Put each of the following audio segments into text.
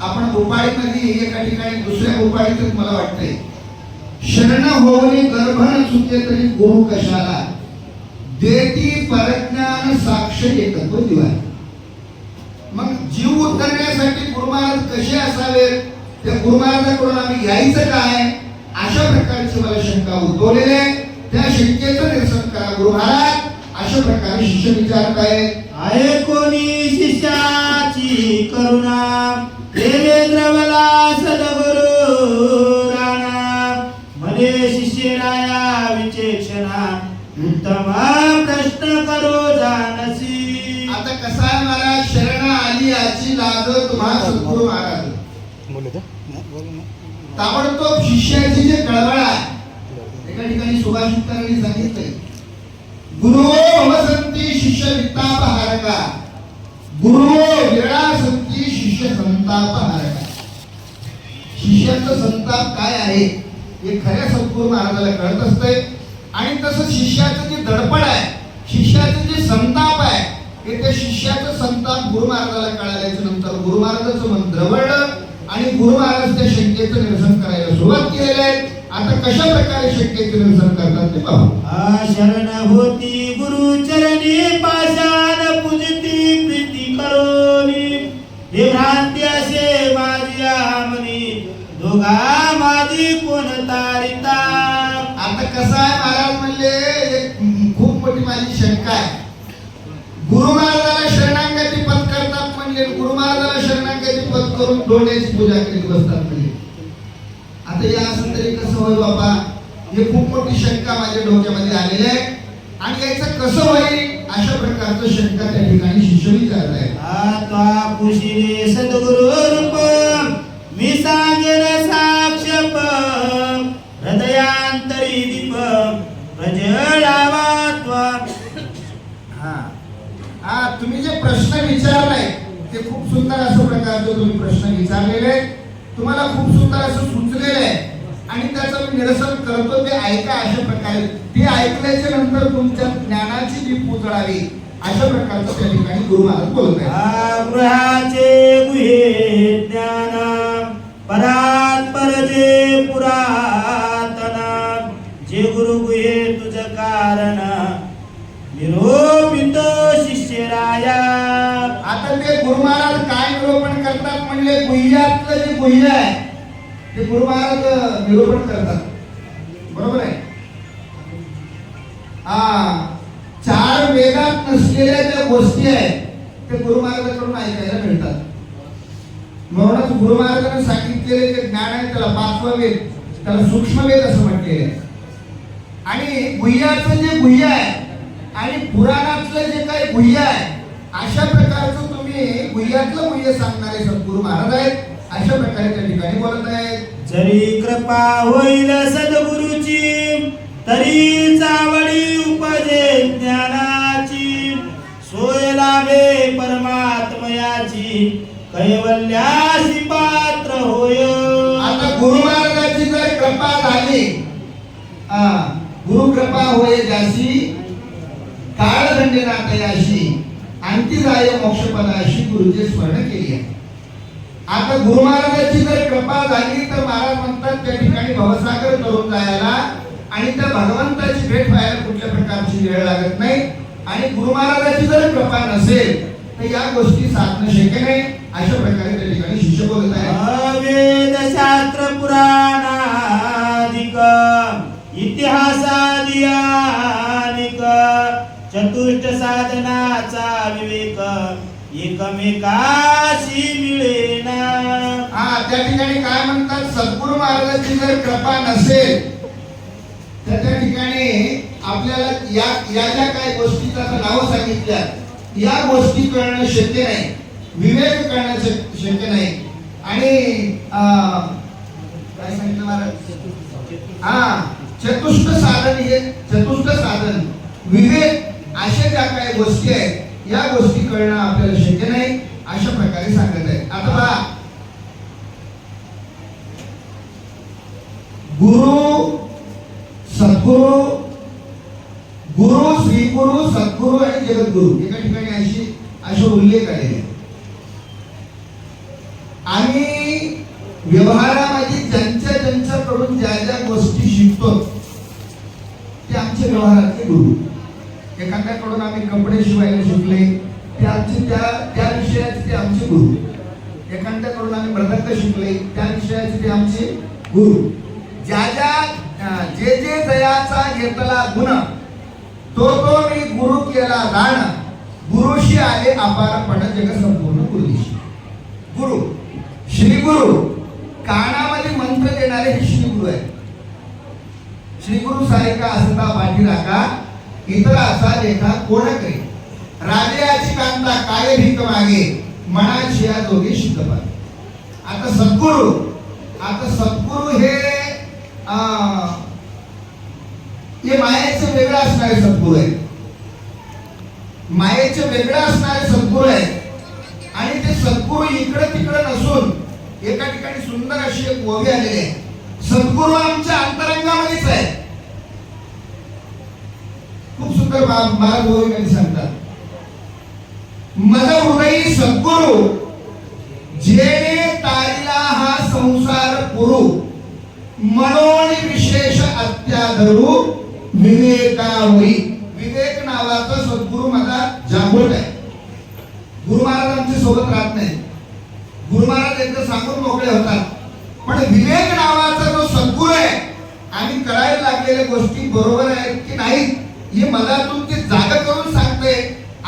आपण गोपाळीमध्ये एका ठिकाणी दुसऱ्या गोपाळीतच मला वाटतंय. शरण होवनी गर्भ न चुके तरी गुरु कशाला? देती परज्ञान साक्ष एकत्व दिवा मग जीव उतरण्यासाठी गुरु महाराज कसे असावेत? त्या गुरु महाराजांकडून आम्ही घ्यायचं काय? अशा प्रकारची मला शंका उद्भवलेली आहे. त्या शंकेचं निरसन करा गुरु महाराज अशा प्रकारे शिष्य विचारत आहे कोणी शिष्याची करुणा? तुम्हा सद्गुरु महाराज ताबडतोब शिष्याची जे कळवळ आहे एका ठिकाणी सुभाषितांनी सांगितलंय गुरु शिष्य वित्ताप हारका गुरु विरळा संती शिष्य संताप हारका शिष्याचं संताप काय आहे हे खऱ्या सद्गुरु महाराजाला कळत असतंय. आणि तसं शिष्याचं जे दडपण आहे शिष्याचं जे संताप आहे त्या शिष्याचं संताप गुरु महाराजाला कळाल्याच्या नंतर गुरु महाराजाचं मन द्रवळलं आणि गुरु महाराज त्या शंकेचं निरसन करायला सुरुवात केलेली आहे. आता कशा प्रकारे शंकेचं निरसन करतात ते पाहू. शरण होती गुरु चरणी पाषाण पूजती प्रीती करोनी हे भ्रांती असे माझी आमनी दोघा माझी कोण तारिता. आता कसं आहे महाराज म्हणले खूप मोठी माझी शंका आहे. गुरु महाराजाला शरणांगती पद करतात म्हणजे गुरु महाराजाला शरणांगती पद करून डोळ्याची पूजा केली बसतात म्हणजे आता या असं तरी कसं होईल बाबा? हे खूप मोठी शंका माझ्या डोक्यामध्ये आलेली आहे. आणि याचं कसं होईल? अशा प्रकारचं शंका त्या ठिकाणी शिष्य विचारत आहे आत्वा पुशिले सद्गुरु रूप मी सांगेल साक्ष हृदयांतरी दीप प्रजळावा प्रश्न विचारलाय ते खूप सुंदर असं प्रकारचे तुम्ही प्रश्न विचारलेले आहेत. तुम्हाला खूप सुंदर असं सुचलेलं आहे. आणि त्याचं मी निरसन करतो ते ऐका अशा प्रकारे. ते ऐकल्याच्या नंतर तुमच्या ज्ञानाची जी उजळावी अशा प्रकारचं त्या ठिकाणी गुरु महाराज बोलत आहे गृहाचे गुहे ज्ञाना परात परजे पुरातना. जे गुरु गुहे तुझ कारण निरोपित आता ते गुरु महाराज काय निरूपण करतात म्हणले गुह्यातलं जे गुह्य आहे ते गुरु महाराज निरूपण करतात. बरोबर आहे? हा. चार वेगात नसलेल्या ज्या गोष्टी आहेत ते गुरु महाराजांकडून ऐकायला मिळतात. म्हणूनच गुरु महाराजांनी सांगितलेले जे ज्ञान आहे त्याला पाचवा वेद त्याला सूक्ष्म वेद असं म्हटलेलं आहे. आणि गुह्याचं जे गुह्य आहे आणि पुराणातलं जे काही गुह्य आहे अशा प्रकारचं तुम्ही गुह्यातलं गुह्य सांगणारे सद्गुरु महाराज आहेत. अशा प्रकारे त्या ठिकाणी बोलत आहेत. जरी कृपा होईल सद्गुरुची तरी चावडी उपजे ज्ञानाची. सोय लाभे परमात्मयाची कैवल्याशी पात्र होय. आता गुरु महाराजांची जर कृपा झाली गुरु कृपा होय जाशी अंती जाय मोक्षपदाशी गुरुजी स्मरण केली आहे. आता गुरु महाराजांची जर कृपा झाली तर महाराज म्हणतात त्या ठिकाणी भवसागर करून जायला आणि त्या भगवंताची भेट व्हायला कुठल्या प्रकारची वेळ लागत नाही. आणि गुरु महाराजांची जर कृपा नसेल तर या गोष्टी साधणं शक्य नाही. अशा प्रकारे त्या ठिकाणी शिष्य बोलत आहे वेद शास्त्र पुराणाधिक इतिहासादिया साधनाचा विवेक एकमेकाशी मिळेना. हा त्या ठिकाणी काय म्हणतात सद्गुरु महाराजांची जर कृपा नसेल तर त्या ठिकाणी आपल्याला या या ज्या काही गोष्टीचा नावं सांगितल्या या गोष्टी कळणं शक्य नाही विवेक कळणं शक- शक्य नाही. आणि अं, काय सांगितलं महाराज? हा चतुष्ट साधन हे चतुष्ट साधन. विवेक अशा ज्या काही गोष्टी आहेत या गोष्टी कळणं आपल्याला शक्य नाही अशा प्रकारे सांगत आहे आता पहा. गुरु सद्गुरु गुरु श्रीगुरु सद्गुरु आणि जगद्गुरु एका ठिकाणी अशी असे उल्लेख आलेले आणि आम्ही व्यवहारामध्ये ज्यांच्या ज्यांच्याकडून ज्या ज्या गोष्टी शिकतो ते आमचे व्यवहारातले गुरु. आम्ही कपडे शिवायला शिकले. ते त्या त्या विषयाचे ते आमचे गुरु. एखाद्याकडून आम्ही मृदंग शिकले. त्या विषयाचे ते आमचे गुरु. ज्या ज्या जे जे जयाचा घेतला गुण तो तो मी गुरु केला दान गुरुशी आले अपारपण जग संपूर्ण गुरुदिशी गुरु. श्री गुरु. कानामध्ये मंत्र देणारे हे श्री गुरु आहे श्री गुरु सारिका असता पाठी राखा इतर असा लेखा कोण करे राजाची कांता काय भीक मागे? मनाची या दोघे शिकपात आता सद्गुरु. आता सद्गुरु हे हे मायेचं वेगळं असणारे सद्गुरु आहे मायेचं वेगळं असणारे सद्गुरु आहे आणि ते सद्गुरु इकडं तिकडं नसून एका ठिकाणी सुंदर अशी एक ओवी आलेली आहे. सद्गुरु आमच्या अंतरंगामध्येच आहे. खूप सुंदर बा- महाराज ओवी सांगतात. मज हृदयी सद्गुरु जेणे तारिला हा संसार पुरू म्हणून विशेष अत्याधरू विवेकावरी विवेक नावाचा सद्गुरु माझा जांभूळ आहे. गुरु महाराज आमच्यासोबत राहत नाही गुरु महाराज एकदा सांगून मोकळे होतात. पण विवेक नावाचा जो सद्गुरु आहे. आणि करायला लागलेल्या गोष्टी बरोबर आहेत की नाही हे मनातून ते जागा करून सांगते.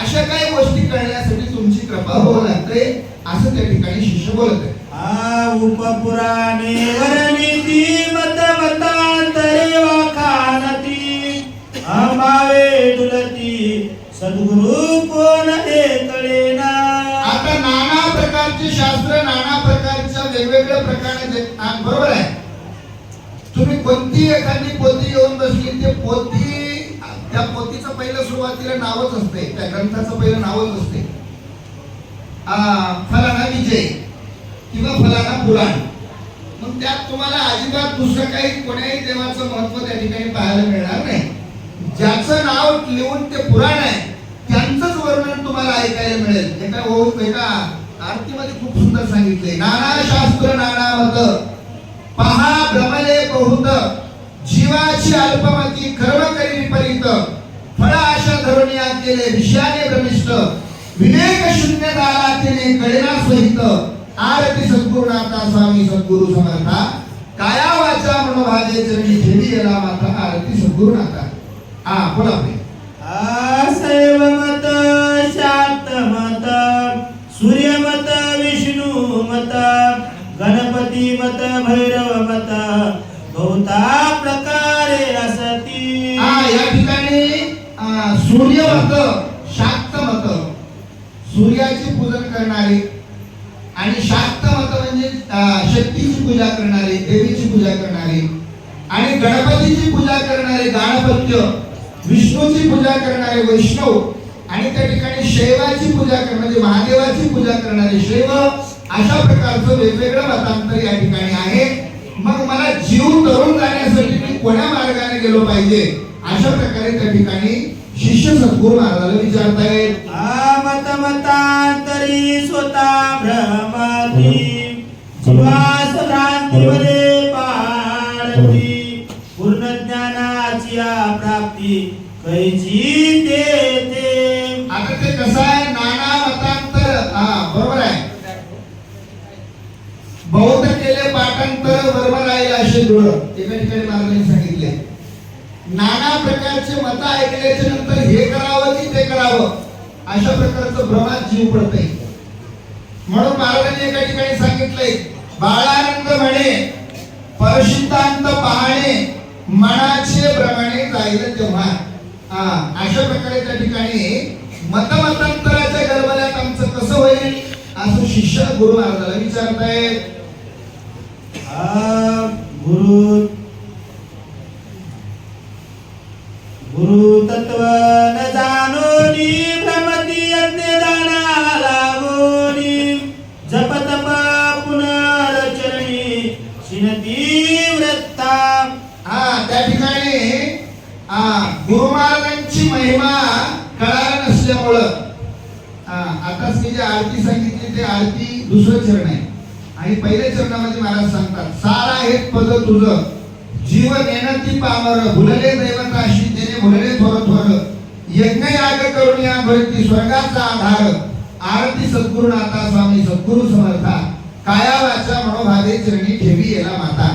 अशा काही गोष्टी करण्यासाठी तुमची कृपा होऊ लागते. असं त्या ठिकाणी शिष्य बोलत आहे आ उपपुराणे वर्णिती मत मतांतरे वाखानती अंबावे डुलती सद्गुरु कोण हे कळेना आता नाना प्रकारचे शास्त्र नाना प्रकारच्या वेगवेगळ्या प्रकाराचे आ, बरोबर आहे. तुम्ही कोणती एखादी पोथी घेऊन बसली ते पोथी त्या पोथीचं पहिलं सुरुवातीला नावच असते त्या ग्रंथाचं पहिलं नावच असते. फलाना विजय किंवा फलाना पुराण. मग त्यात तुम्हाला अजिबात दुसरं काही कोण्याही देवाचं महत्त्व त्या ठिकाणी पाहायला मिळणार नाही. ज्याचं नाव लिहून ते पुराण आहे त्यांचंच वर्णन तुम्हाला ऐकायला मिळेल. एका हो एका आरतीमध्ये खूप सुंदर सांगितले नाना शास्त्र नाना मत पहा भ्रमले बहुत. जीवाची अल्पमती कर्म करी विपरीत. फळ आशा धरून या केले विषयाने प्रविष्ट विवेक शून्य दाला केले कळेना सहित. आरती सद्गुरुनाथा स्वामी सद्गुरु समर्था. काया वाचा मनोभाजे चरणी ठेवी गेला माता आरती सद्गुरु सद्गुरुनाथा हा बोला पुढे. आसैव मत शाक्त मत सूर्यमत विष्णू मत गणपती मत भैरव मत भवता सूर्य सूर्यमत शाक्त मत सूर्याचे पूजन करणारे आणि शाक्त मत म्हणजे शक्तीची पूजा करणारे देवीची पूजा करणारे आणि गणपतीची पूजा करणारे गाणपत्य विष्णूची पूजा करणारे वैष्णव आणि त्या ठिकाणी शैवाची पूजा कर म्हणजे महादेवाची पूजा करणारे शैव अशा प्रकारचं वेगवेगळं मतांतर या ठिकाणी आहे. मग मला जीव तरुण जाण्यासाठी मी कोण्या मार्गाने गेलो पाहिजे? अशा प्रकारे त्या ठिकाणी शिष्य सद्गुरू महाराजाला विचारतायत आ मत मतांतरी स्वतः भ्रमती जीवास भ्रांतीमध्ये पाळती पूर्ण ज्ञानाची प्राप्ती कैची ते ते आता ते कसं आहे? नाना मतांतर. हा बरोबर आहे. बौद्ध केले पाठांतर वर्म राहील असे दृढ एका ठिकाणी महाराजांनी सांगितले. नाना प्रकारचे मत ऐकल्याच्या नंतर हे करावं की ते करावं अशा प्रकारचं भ्रमात जीव पडतंय. म्हणून महाराजांनी एका ठिकाणी सांगितलंय बाळानंद म्हणे परशुद्धांत पाहणे मनाचे भ्रमणे जाईल तेव्हा. हा अशा प्रकारे त्या ठिकाणी मतमतांतराच्या गडबड्यात आमचं कसं होईल असं शिष्य गुरु महाराजाला विचारतायत. आ गुरु गुरु तत्व न जाणोनी भ्रमती यज्ञ दाना जप तप पुनरचरणी शिनती व्रता हा त्या ठिकाणी हा गुरु महाराजांची महिमा कळाला नसल्यामुळं हा आताच मी जे आरती सांगितली ते आरती दुसरं चरण आहे. आणि पहिल्या चरणामध्ये महाराज सांगतात सारा हे पद तुझं. जीव नेनती पामर भुलले देवताशी त्याने भुलले थोर थोर. यज्ञ याग करून या भरती स्वर्गाचा आधार. आरती सद्गुरुनाथा स्वामी सद्गुरु समर्था. काया वाचा मनोभावे चरणी ठेवी येला माता.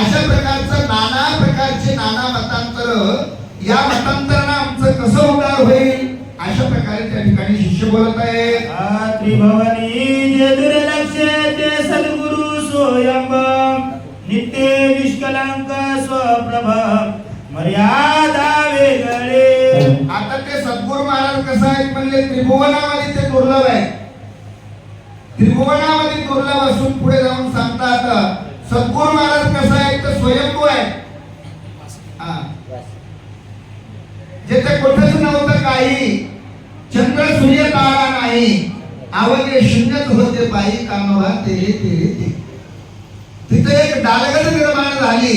अशा प्रकारचं नाना प्रकारचे नाना मतांतर या मतांतरानं आमचं कसं होणार होईल? अशा प्रकारे त्या ठिकाणी शिष्य बोलत आहे आ त्रिभुवनी जे दुर्लक्ष ते सद्गुरु सोयंब नित्य निष्कलंक स्वप्रभा मर्यादा वेगळे. आता ते सद्गुरु महाराज कसं आहेत म्हणले त्रिभुवनामध्ये ते दुर्लभ आहे त्रिभुवनामध्ये दुर्लभ असून पुढे जाऊन सांगतात सद्गुरु महाराज कसं आहे तर स्वयंभू आहे जेथे कुठेच नव्हतं काही चंद्र सूर्य तारा नाही. आवडले शून्यच होते पायी कामवा ते. तिथे एक डालगत निर्माण झाली.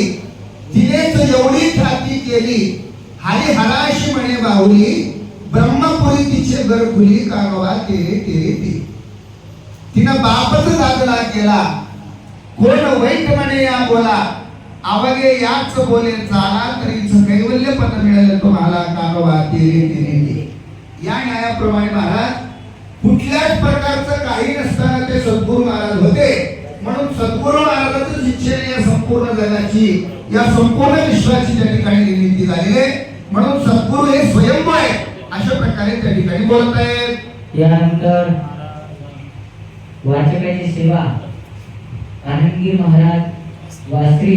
तिनेच एवढी ख्याती केली. हरी हराशी म्हणे बाहुली ब्रह्मपुरी तिचे घर खुली कागवा तेरे तेरे ते. तिनं बापच दादला केला. कोण वाईट म्हणे या बोला. आवगे याच बोले चाला तरीच कैवल्य पद मिळेल तुम्हाला कागवा तेरे तेरे ते. या न्यायाप्रमाणे महाराज कुठल्याच प्रकारचं काही नसताना ते सद्गुरू महाराज होते. म्हणून सद्गुरू महाराज संपूर्ण जगाची या संपूर्ण विश्वाची त्या ठिकाणी निर्मिती झालेली आहे. म्हणून सद्गुरु हे स्वयंभू आहे अशा प्रकारे त्या ठिकाणी बोलत आहेत यानंतर वाचकाची सेवा आनंदी महाराज वास्त्री